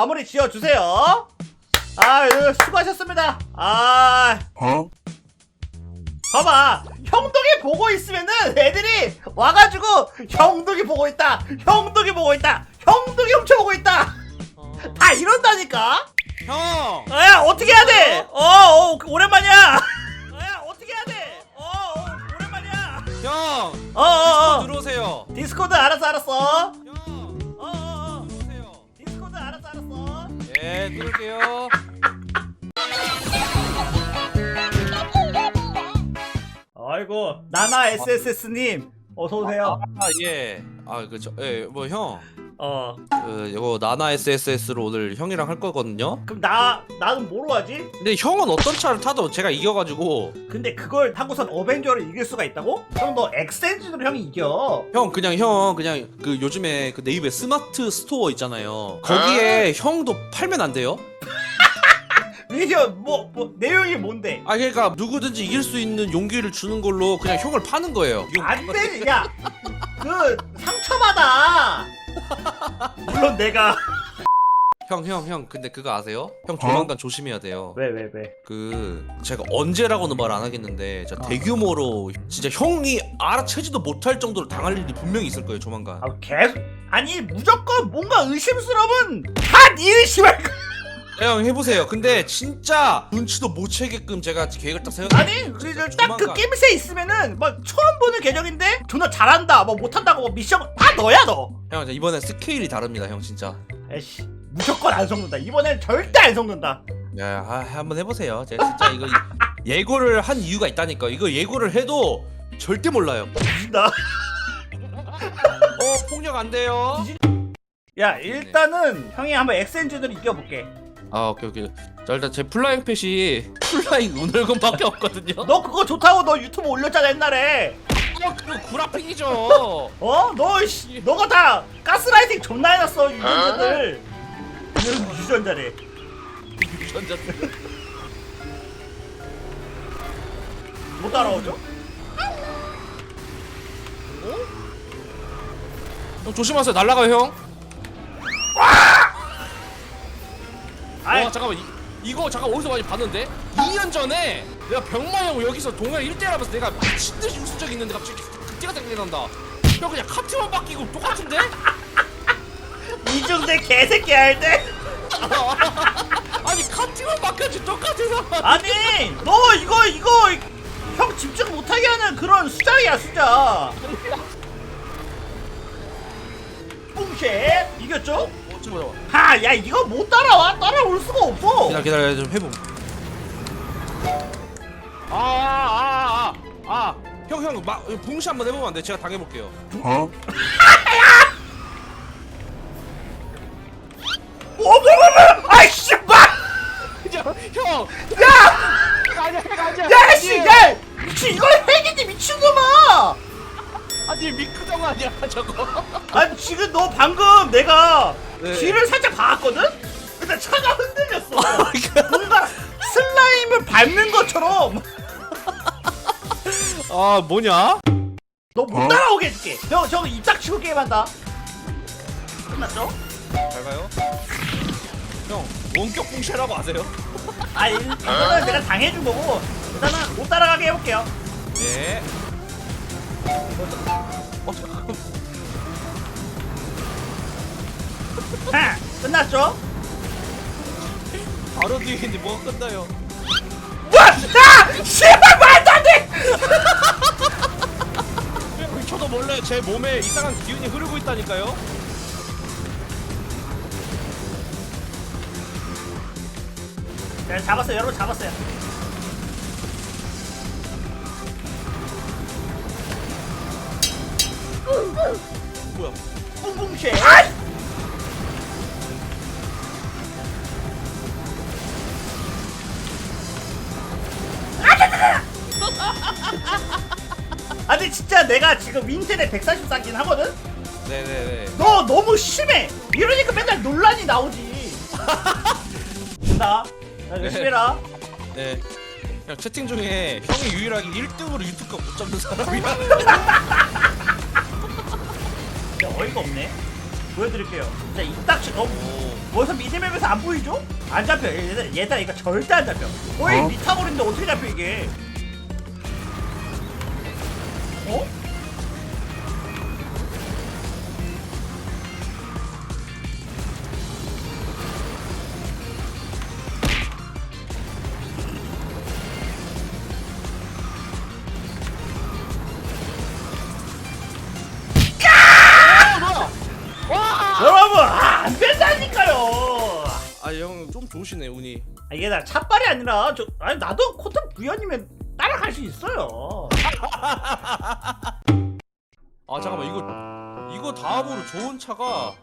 마무리 지어 주세요. 아, 유 수고하셨습니다. 아, Huh? 봐봐. 형동이 보고 있으면은 애들이 와가지고 형동이 보고 있다. 형동이 보고 있다. 형동이 훔쳐보고 있다. 다 이런다니까. 형! 야, 어떻게 해야 돼? 어, 어 오랜만이야. 야, 어떻게 해야 돼? 어, 어 오랜만이야. 형! 어, 어, 어. 들어오세요. 디스코드 알았어, 알았어. 예, 들어올게요. 아이고 나나 SSS님 어서 오세요. 아, 예. 아, 그, 저, 예, 뭐, 형. 어 그, 이거, 나나 SSS로 오늘 형이랑 할 거거든요? 그럼 나 나는 뭐로 하지? 근데 형은 어떤 차를 타도 제가 이겨가지고, 근데 그걸 타고선 어벤져를 이길 수가 있다고? 그럼 너 엑센진으로 형이 이겨. 형, 그냥 형, 그냥 그 요즘에 그 네이버에 스마트 스토어 있잖아요. 거기에 형도 팔면 안 돼요? 미디어 뭐, 뭐 내용이 뭔데? 아, 그러니까 누구든지 이길 수 있는 용기를 주는 걸로 그냥 형을 파는 거예요. 안 되지 야. 그 상처받아. 물론 내가 형, 형, 형, 근데 그거 아세요? 형 조만간 조심해야 돼요. 왜 왜 왜? 그 제가 언제라고는 말 안 하겠는데 저 대규모로 진짜 형이 알아채지도 못할 정도로 당할 일이 분명히 있을 거예요 조만간 아 계속 아니 무조건 뭔가 의심스러운 다네 의심할 거. 형 해보세요 근데 진짜 눈치도 못 채게끔 제가 계획을 딱 세워 아니 딱그 조만간. 게임셋 있으면은 막 처음 보는 계정인데 존나 잘한다 뭐 못한다고 뭐 미션 다 너야 너. 형 이번엔 스케일이 다릅니다 형 진짜. 에이씨 무조건 안 속는다. 이번엔 절대 안 속는다. 야 아, 한번 해보세요. 제가 진짜 이거 예고를 한 이유가 있다니까. 이거 예고를 해도 절대 몰라요. 뒤진다. 어 폭력 안 돼요. 야 일단은 형이 한번 엑센진으로 이겨볼게. 아 오케이 오케이. 자 일단 제 플라잉 펫이 플라잉 운월금밖에 없거든요. 너 그거 좋다고 너 유튜브 올렸잖아 옛날에 어 그거 구라핑이죠. 어? 너 씨, 너가 다 가스라이팅 존나 해놨어 유전자들. 이런 유전자래 전자들. 못 따라오죠? 형 조심하세요. 날라가요 형. 아이 와 잠깐만. 이, 이거 잠깐 어디서 많이 봤는데? 2년 전에 내가 병마 형 여기서 동현 1대1 하면서 내가 미친듯이 웃은 적이 있는데 갑자기 그때가 생각난다. 형 그냥 카트만 바뀌고 똑같은데? 이중대 개새끼 할 때? 아니 카트만 바뀌었지 똑같아서 아니 너 이거 이거 형 집중 못하게 하는 그런 수작이야 수작 뿡쉐 이겼죠? 어, 잠깐만. 하 야 이거 못 따라와? 따라올 수가 없어. 기다려 기다려 좀 해봄 아, 아아아아 형형 붕시 한번 해보면 안 돼? 제가 당해볼게요 Huh? 어머머머 아이씨 마 형! 야! 아니야 아니야 야, 씨, 야! 미친, 이거 핵이지, 미친놈아! 아니 미크정 아니야 저거 아니, 지금 너 방금 내가 네. 뒤를 살짝 봐왔거든? 근데 차가 흔들렸어. 뭔가 슬라임을 밟는 것처럼 아 뭐냐? 너못 어? 따라오게 해줄게. 형, 저 입닥 치고 게임한다. 끝났죠? 잘 가요 형 원격 붕쉐라고 아세요? 아, 이- 이거는 내가 당해준 거고, 일단은 못 따라가게 해볼게요. 예 어, 잠깐. 하! 끝났죠? 바로 뒤에 있는데 뭐가 끝나요? 와! 야! 씨발, 말도 안 돼! 저도 몰래 제 몸에 이상한 기운이 흐르고 있다니까요. 네, 잡았어요. 여러분 잡았어요. 뭐야? 뿡뿡쉐. 아 내가 지금 윈텐에 140 쌓긴 하거든? 네네네. 너 너무 심해 이러니까 맨날 논란이 나오지 나 열심히 해라 네. 그냥 채팅 중에 형이 유일하게 1등으로 유튜브 못 잡는 사람이야. 진짜 어이가 없네 보여드릴게요 진짜 이딱지 너무 오. 어디서 미니맵에서 안 보이죠? 안 잡혀 얘들 얘들 이거 절대 안 잡혀 거의 어? 미타버린데 어떻게 잡혀 이게 좋으시네 운이. 아, 이게 나 차빨이 아니라 저 아니 나도 코튼 부연이면 따라갈 수 있어요. 아 잠깐만 이거 이거 다음으로 좋은 차가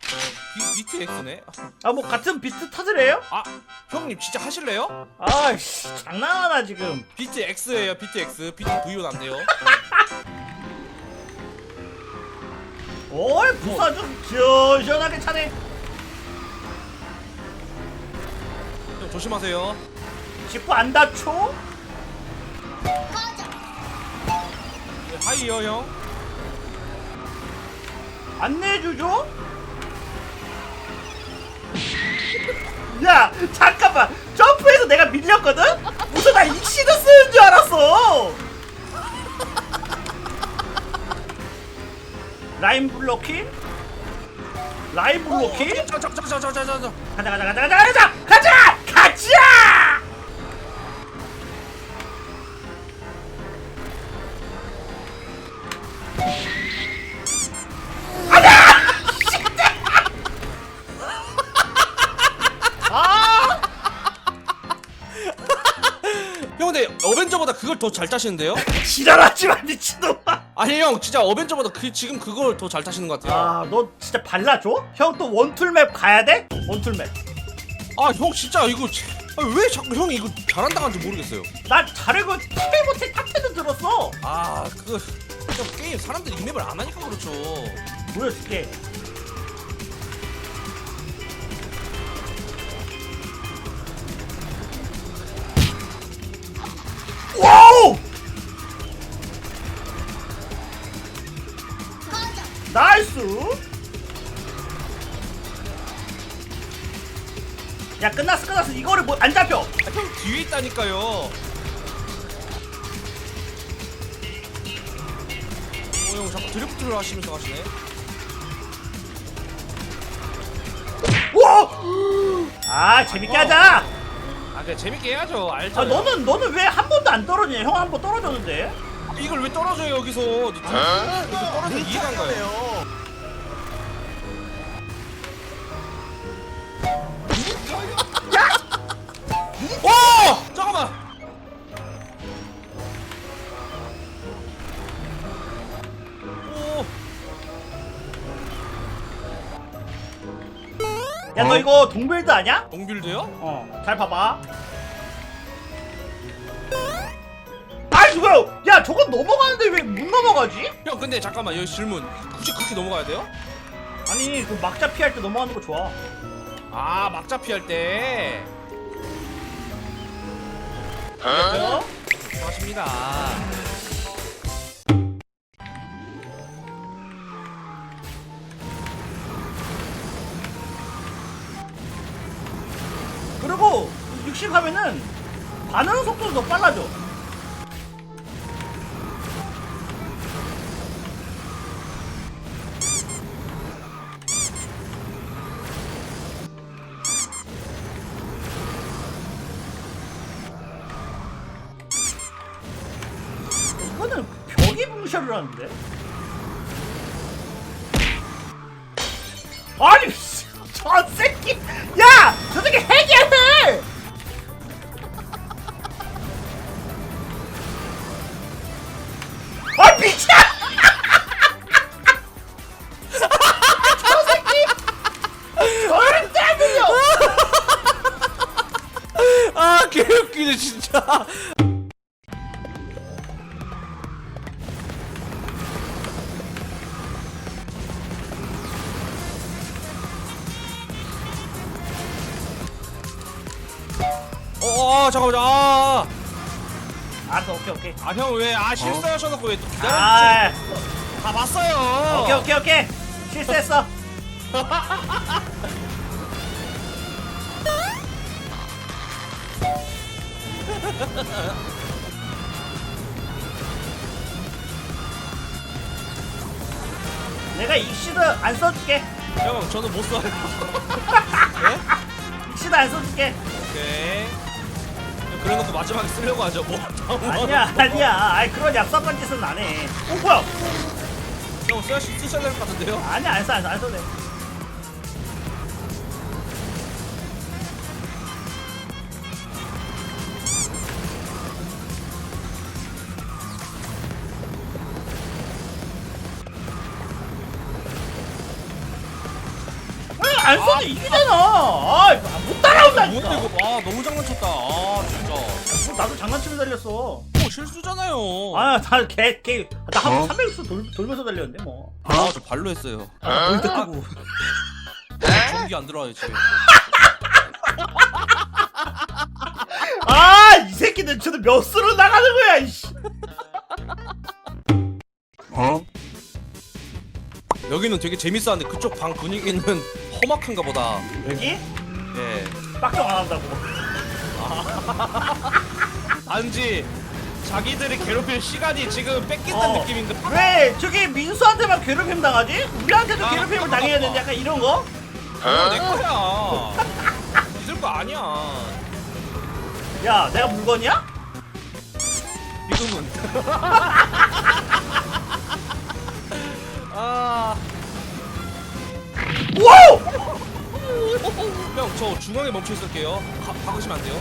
비, 비트 X네? 아 뭐 같은 비트 타들래요? 아 형님 진짜 하실래요? 아이씨 장난하나 지금. 비트 X예요 비트 X 비트 V는 안 돼요. 어이 부사 좀 시원시원하게 차네 조심하세요 지프 안 다쳐? 네, 하이요 형 안내해주죠? 야 잠깐만 점프해서 내가 밀렸거든? 무슨 나 익시드 쓰는 줄 알았어 라인 블로킹? 라인 블로킹? 자자자자자자자 가자 가자 가자 가자 가자 가자 가자 근데 어벤져보다 그걸 더 잘 타시는데요? 지랄하지 마 미친놈아. 아니 형 진짜 어벤져보다 그 지금 그걸 더 잘 타시는 것 같아요. 아너 진짜 발라줘? 형 또 원툴맵 가야 돼? 원툴맵. 아 형 진짜 이거 지- 아, 왜 자꾸 형이 이거 잘한다는지 모르겠어요. 나 잘해고 티베 못해 탑텐도 들었어. 아 그거 형 게임 사람들이 이 맵을 안 하니까 그렇죠. 보여줄게 나이스! 야 끝났어 끝났어. 이거를 뭐 안 잡혀. 아, 형 뒤에 있다니까요. 어, 어형 자꾸 드리프트를 하시면서 가시네. 와! 아 재밌게 하자. 아 그래 재밌게 해야죠. 알죠 아 너는 너는 왜 한 번도 안 떨어지냐? 형 한 번 떨어졌는데 이걸 왜 떨어져요 여기서? 여기 떨어져 이해가 안 가요. 와 잠깐만! 오. 야 너 이거 동빌드 아냐? 동빌드요? 어, 잘 봐봐. 저건 넘어가는데 왜 못 넘어가지? 형 근데 잠깐만 여기 질문 굳이 그렇게 넘어가야 돼요? 아니, 그 막자 피할 때 넘어가는 거 좋아. 아 막자 피할 때 어? 수고하십니다 그리고 60 하면은 반응 속도도 더 빨라져. 아니 씨, 저 새끼 야! 저 새끼 핵! 아 미쳐! 아 개웃기네 진짜 잠깐만 아, 아, 아. 알았어 오케이 오케이 아형왜아 어? 실수하셔놓고 왜 또 기다려? 예. 아다 봤어요. 오케이 오케이 오케이 실수했어 내가 익시드 안 써줄게 형 저는 못 써요. 익시드 안 써줄게 오케이. 그래놓고 마지막에 쓰려고 하죠. 뭐 아니야 아니야. 아이 그런 얍삽한 짓은 안해. 어 뭐야? 형 써야 쓰셔야 될 것 같은데요? 아니야 안써 안써 안 써도 돼. 왜안 써도 이기잖아. 아못 따라온다니까. 뭔데 이거 아 너무 장난쳤다. 아 나도 장난치며 달렸어. 어 실수잖아요. 아나걔걔나한 300수 돌, 돌면서 달렸는데 뭐. 아 저 발로 했어요. 뭘 뜯고. 전기 안 들어와요 집에 아이 새끼들 저도 몇 수로 나가는 거야 이씨. 여기는 되게 재밌었는데 그쪽 방 분위기는 험악한가 보다. 여기? 예 빡정 안 한다고 단지 자기들이 괴롭힐 시간이 지금 뺏긴다는 어. 느낌인가? 왜 저기 민수한테만 괴롭힘 당하지? 우리한테도 아, 괴롭힘을 당해야 되는데 약간 이런 거? 그거 내 거야. 니들 거 아니야. 야 내가 물건이야? 지금은 아. 와우! 형, 저 중앙에 멈춰 있을게요. 가, 박으시면 안 돼요.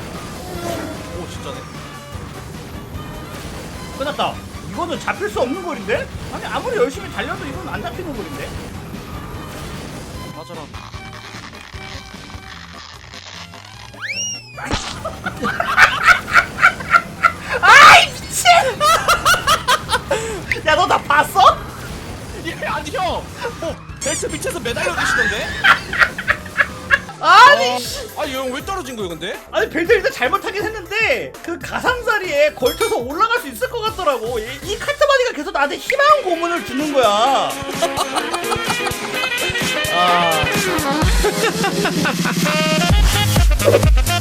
오, 진짜네. 끝났다 이거는 잡힐 수 없는 거리인데 아니 아무리 열심히 달려도 이건 안 잡히는 거리인데 맞아라. 아이 미친 야 너 나 봤어 예, 아니 형, 뭐 벨트 밑에서 매달려 계시던데? 아니 씨. 아니 형왜 떨어진 거예요, 근데? 아니 벨트 일단 잘못하긴 했는데 그 가상자리에 걸쳐서 올라갈 수것 같더라고 이, 이 카트바디가 계속 나한테 희망 고문을 주는 거야 아.